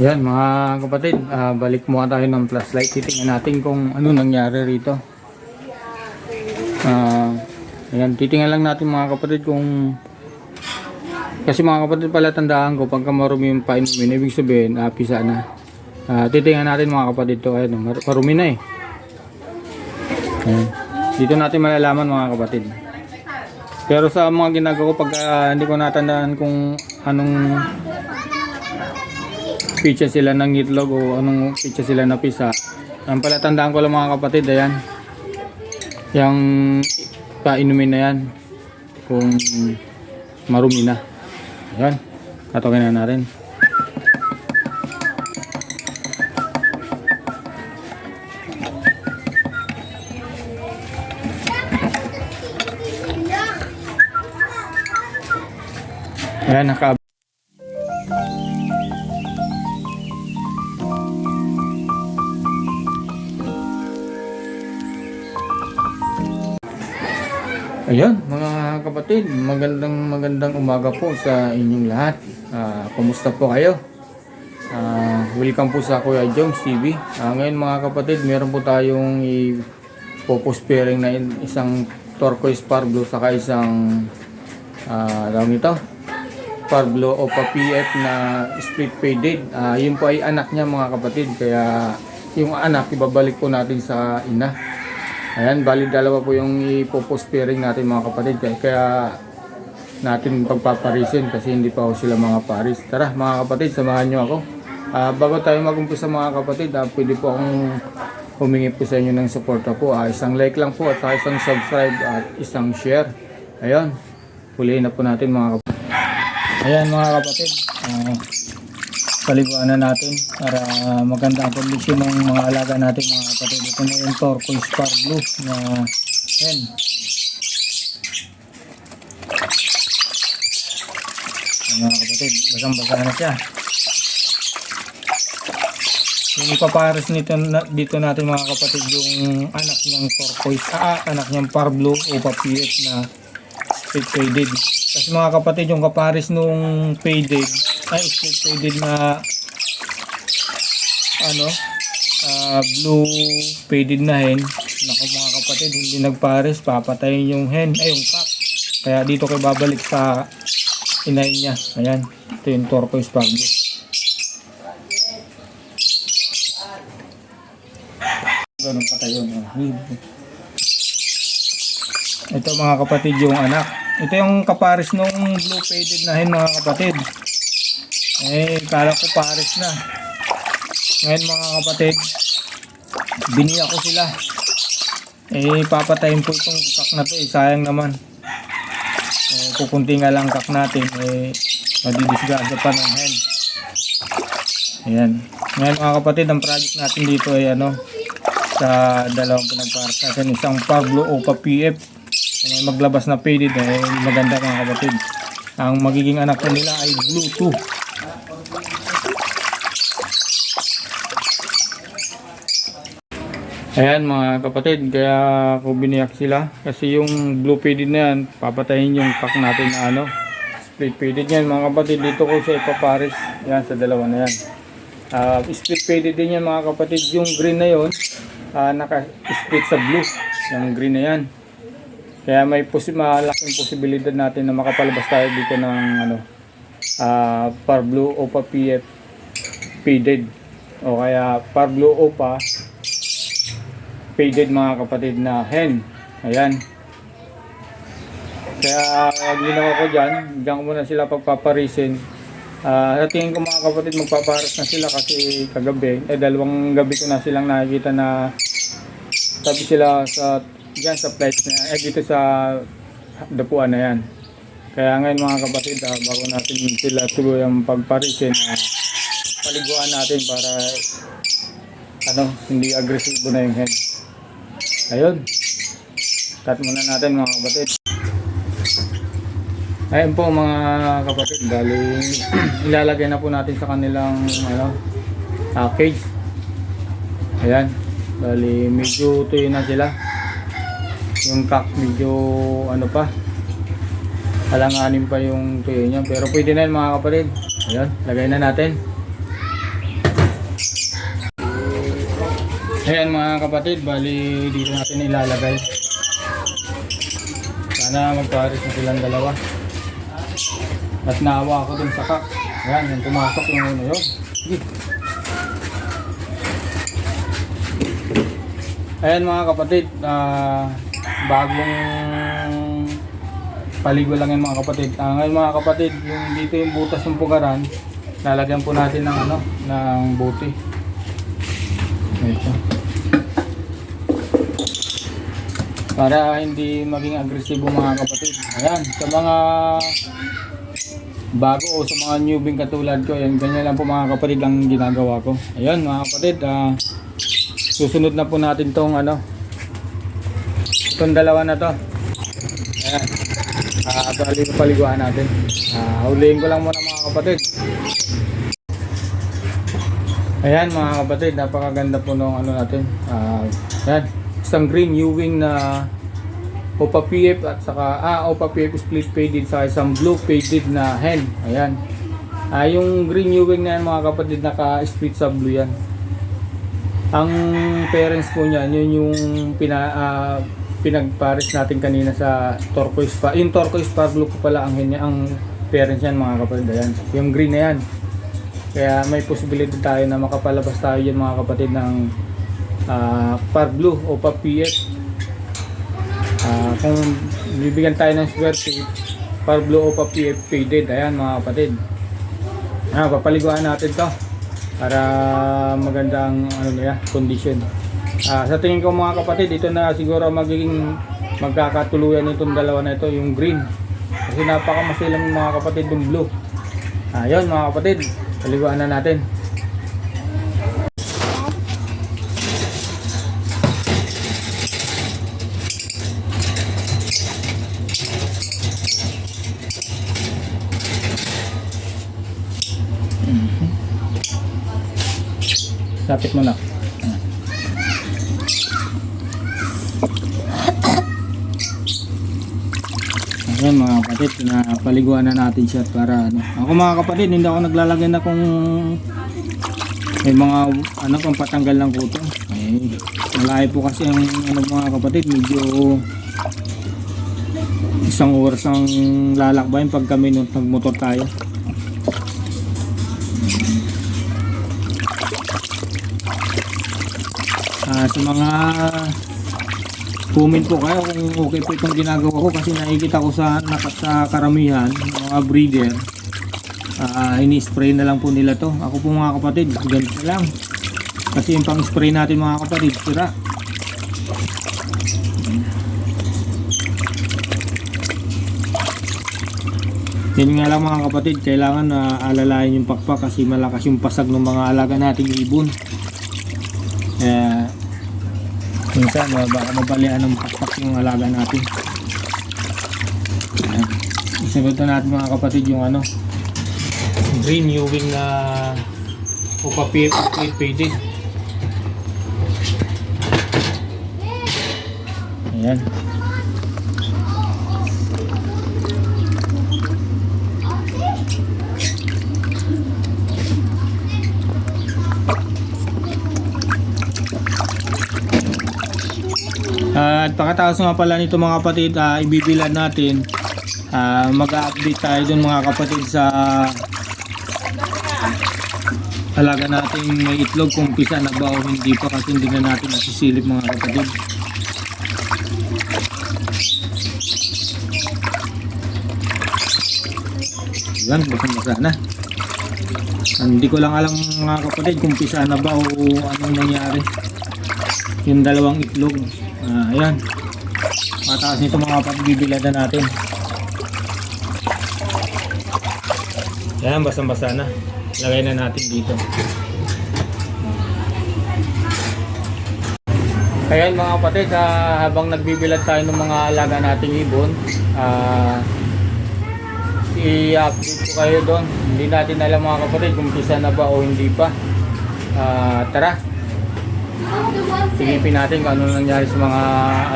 Yan mga kapatid, ah, balik muna tayo ng flashlight. Titingnan natin kung ano nangyari rito. Ah, ayan, titingnan lang natin mga kapatid kung kasi mga kapatid pala tandaan ko pagka marumi yung painumin, ibig sabihin, ah, pisa na. Ah, titingnan natin mga kapatid to, mar- marumi na eh. Ayan. Dito natin malalaman mga kapatid. Pero sa mga ginagawa ko pag ah, hindi ko natandaan kung anong pizza sila ng itlog o anong pizza sila na pisa. Ang palatandaan ko lang mga kapatid, ayan. Yung painumin na yan. Kung marumi na. Ayan. Katokin na natin. Ayan, naka kapatid, magandang magandang umaga po sa inyong lahat. Ah, kumusta po kayo? Ah, welcome po sa Kuya Jones TV. Ah, ngayon mga kapatid, meron po tayong i-focus pairing na isang turquoise parblo saka isang ah, tawag nito, parblo o pa-PF na split faded. Ah, yun po ay anak niya mga kapatid, kaya yung anak ibabalik po natin sa ina. Ayan, bali dalawa po yung ipopost pairing natin mga kapatid. Kaya, kaya natin pagpaparisin kasi hindi pa ako sila mga paris. Tara mga kapatid, samahan nyo ako. Ah, bago tayo mag-umpisa mga kapatid, ah, pwede po akong humingi po sa inyo ng suporta po. Ah, isang like lang po at saka isang subscribe at isang share. Ayan, huliin na po natin mga kapatid. Ayan mga kapatid, ah, paliguan na natin para maganda ang kondisyon ng mga alaga natin mga kapatid. Ito na yung turquoise star blue na hen. Ayan, mga kapatid, basang-basa na siya. Yung ipapares nito na, dito natin mga kapatid yung anak niyang turquoise, ah, anak niyang parblo o papiet na split faded. Kasi mga kapatid, yung kapares nung faded, ay split faded na ano, ah, blue faded na hen. Naku mga kapatid, hindi nagpares, papatayin yung hen, ay yung cock. Kaya dito kayo babalik sa inay niya. Ayan, ito yung turquoise pablo. Ganun pa tayo. Ito mga kapatid yung anak. Ito yung kapares nung blue faded na hen mga kapatid. Eh, kala ko pares na. Ngayon mga kapatid, biniya ko sila. Eh, papatayin po itong kak na to eh. Sayang naman. Eh, kukunti nga lang kak natin. Eh, madidisgasa pa ng hen. Ayan. Ngayon mga kapatid, ang project natin dito ay ano, sa dalawang pinagparas natin. Isang Pablo o PF. May maglabas na faded, eh, maganda mga kapatid. Ang magiging anak ko nila ay Bluetooth. Ayan mga kapatid, kaya ako biniyak sila kasi yung blue faded na yan, papatayin yung pack natin na ano, split faded yan mga kapatid, dito ko siya ipapares, yan sa dalawa na yan. Ah, split faded din yan mga kapatid, yung green na yon naka-split sa blue, yung green na yan. Kaya may posi malaking posibilidad natin na makapalabas tayo dito ng ano, ah par blue o pa PF faded o kaya par blue o faded mga kapatid na hen. Ayan. Kaya ginawa ko dyan, dyan ko muna sila pagpaparisin. Ah, sa ko mga kapatid magpaparas na sila kasi kagabi, eh dalawang gabi ko na silang nakikita na tabi sila sa dyan sa place na eh dito sa dapuan na yan. Kaya ngayon mga kapatid, ah, bago natin sila tuloy ang pagparisin, ah, paliguan natin para ano, hindi agresibo na yung hen. Ayun. Cut muna natin mga kapatid. Ayun po mga kapatid, bali ilalagay na po natin sa kanilang ano, ah, cage. Ayan. Bali medyo tuyo na sila. Yung cock medyo ano pa. Alanganin pa yung tuyo niya. Pero pwede na yun mga kapatid. Ayan, lagay na natin. Ayan mga kapatid, bali dito natin ilalagay. Sana magpares na silang dalawa. At naawa ako dun sa kak. Ayan, yung pumasok yung ano yun. Sige. Ayan mga kapatid, ah, bagong paligo lang yan mga kapatid. Ah, ngayon mga kapatid, yung dito yung butas ng pugaran, lalagyan po natin ng ano, ng buti. Ito. Para hindi maging agresibo mga kapatid. Ayan, sa mga bago o sa mga newbie katulad ko, yan, ganyan lang po mga kapatid ang ginagawa ko. Ayan mga kapatid, ah, susunod na po natin tong ano, itong dalawa na to. Ayan. Ah, bali paliguan natin. Ah, huliin ko lang muna mga kapatid. Ayan mga kapatid, napakaganda po nung ano natin. Ah, ayan, isang green Ewing na Opa PF at saka ah Opa PF split faded sa isang blue faded na hen. Ayan. Ah, yung green Ewing na yan mga kapatid naka-split sa blue yan. Ang parents po niyan, yun yung pina, ah, pinagpares natin kanina sa turquoise pa. Yung turquoise pa blue po pala ang, hen- ang parents yan mga kapatid. Ayan. Yung green na yan. Kaya may posibilidad tayo na makapalabas tayo yan mga kapatid ng ah, par blue o pa PF. Ah, kung bibigyan tayo ng swerte, par blue o pa PF faded. Ayan mga kapatid. Ah, papaliguan natin to para magandang ano niya, condition. Ah, sa tingin ko mga kapatid, ito na siguro magiging magkakatuluyan itong dalawa na ito, yung green. Kasi napakamaselang mga kapatid yung blue. Ayun mga kapatid, paliguan na natin. Lapit mo na. Ayan mga kapatid, napaliguan na natin siya para ano. Ako mga kapatid, hindi ako naglalagay na kung may mga ano pang patanggal ng kuto. Eh, malayo po kasi ang ano mga kapatid, medyo isang oras ang lalakbayin pag kami nung nagmotor tayo. Ah, sa mga comment po kayo kung okay po itong ginagawa ko kasi nakikita ko sa sa karamihan mga breeder ah ini-spray na lang po nila to. Ako po mga kapatid ganito lang. Kasi yung pang spray natin mga kapatid sira. Yan nga lang mga kapatid kailangan na alalayan yung pakpak kasi malakas yung pasag ng mga alaga nating ibon. Kaya minsan uh, baka mabalian ng pakpak yung alaga natin. Ayan. isagot na natin mga kapatid yung ano green Ewing na PF plate faded ayan Ah, At pagkatapos nga pala nito mga kapatid, ah, ibibilad natin. Ah, mag-update tayo dun mga kapatid sa alaga nating may itlog kung pisa na ba o hindi pa kasi hindi na natin nasisilip mga kapatid. Yan, basang basa na. Hindi ko lang alam mga kapatid kung pisa na ba o anong nangyari. Yung dalawang itlog. Ah, ayan. Mataas nito mga kapatid bibiladan natin. Ayan, basang-basa na. Lagay na natin dito. Ayan mga kapatid, ah, habang nagbibilad tayo ng mga alaga nating ibon, ah, i-update ko kayo doon. Hindi natin alam mga kapatid kung pisa na ba o hindi pa. Ah, tara, Sigipin natin kung ano nangyari sa mga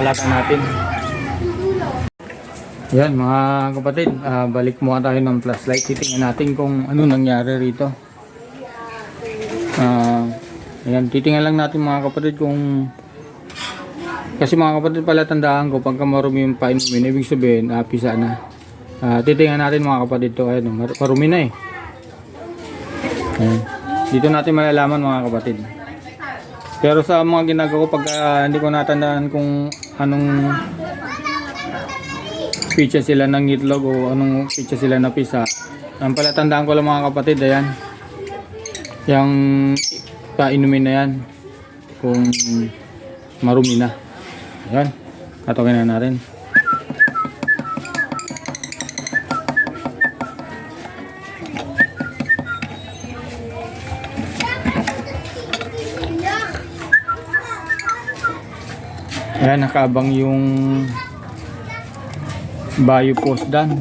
alaga natin. Yan mga kapatid, ah, balik muna tayo ng flashlight. Titingnan natin kung ano nangyari rito. Ah, Ayan, titingnan lang natin mga kapatid kung kasi mga kapatid pala tandaan ko pagka marumi yung painumin, ibig sabihin, ah, pisa na. Ah, titingnan natin mga kapatid to, ayun, mar- marumi na eh. Ayan. Dito natin malalaman mga kapatid. Pero sa mga ginagawa ko pag ah, hindi ko natandaan kung anong pizza sila ng itlog o anong pizza sila na pisa. Ang palatandaan ko lang mga kapatid, ayan. Yung painumin na yan. Kung marumi na. Ayan. Katokin na natin. Ayan, nakaabang yung Bayo Post Dan.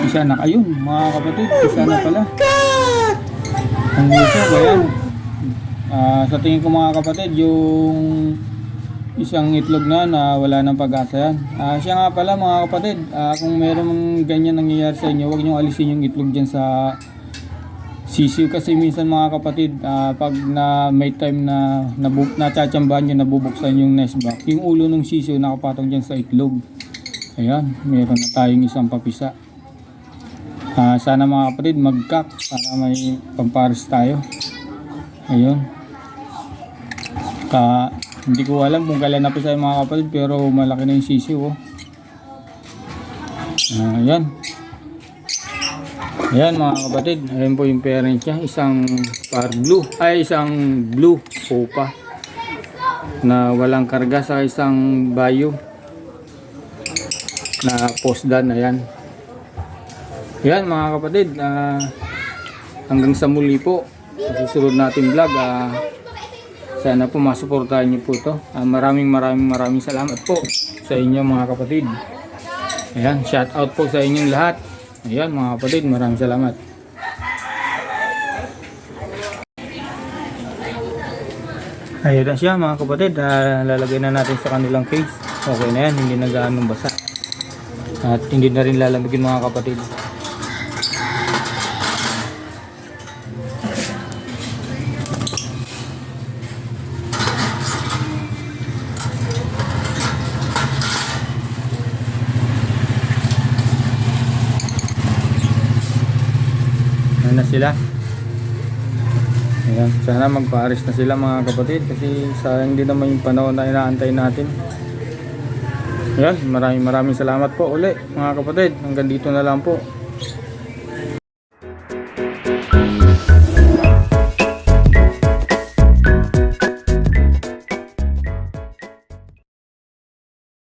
Isa na ayun, mga kapatid, isa na pala. Ang gusto ko yan. Ah, sa tingin ko mga kapatid, yung isang itlog na na wala nang pag-asa yan. Ah, siya nga pala mga kapatid, ah, kung meron ganyan nangyayari sa inyo, huwag niyo alisin yung itlog dyan sa sisiw kasi minsan mga kapatid ah, pag na may time na nabu- nachachambahan nyo nabubuksan yung nest box yung ulo ng sisiw nakapatong dyan sa itlog. Ayan meron na tayong isang papisa. Ah, sana mga kapatid mag-cock. Para may pampares tayo. Ayun Ka, hindi ko alam kung kailan napisa yung mga kapatid pero malaki na yung sisiw oh. Ah, ayan Ayan mga kapatid, ayan po yung parent niya, isang par blue, ay isang blue opa na walang karga sa isang bayo na postdan, ayan. Ayan mga kapatid, ah, hanggang sa muli po, sa susunod natin vlog, ah, sana po masuportahan niyo po to. Ah, maraming maraming maraming salamat po sa inyo mga kapatid. Ayan, shout out po sa inyong lahat. Ayan mga kapatid, maraming salamat. Ayun na siya mga kapatid, Ah, lalagay na natin sa kanilang case. Okay na yan, hindi na gaanong basa. At hindi na rin lalamigin mga kapatid. Ayan na sila. Ayan. Sana magpa-aris na sila mga kapatid kasi sayang din naman yung panahon na inaantay natin. Ayan, maraming maraming salamat po uli mga kapatid. Hanggang dito na lang po.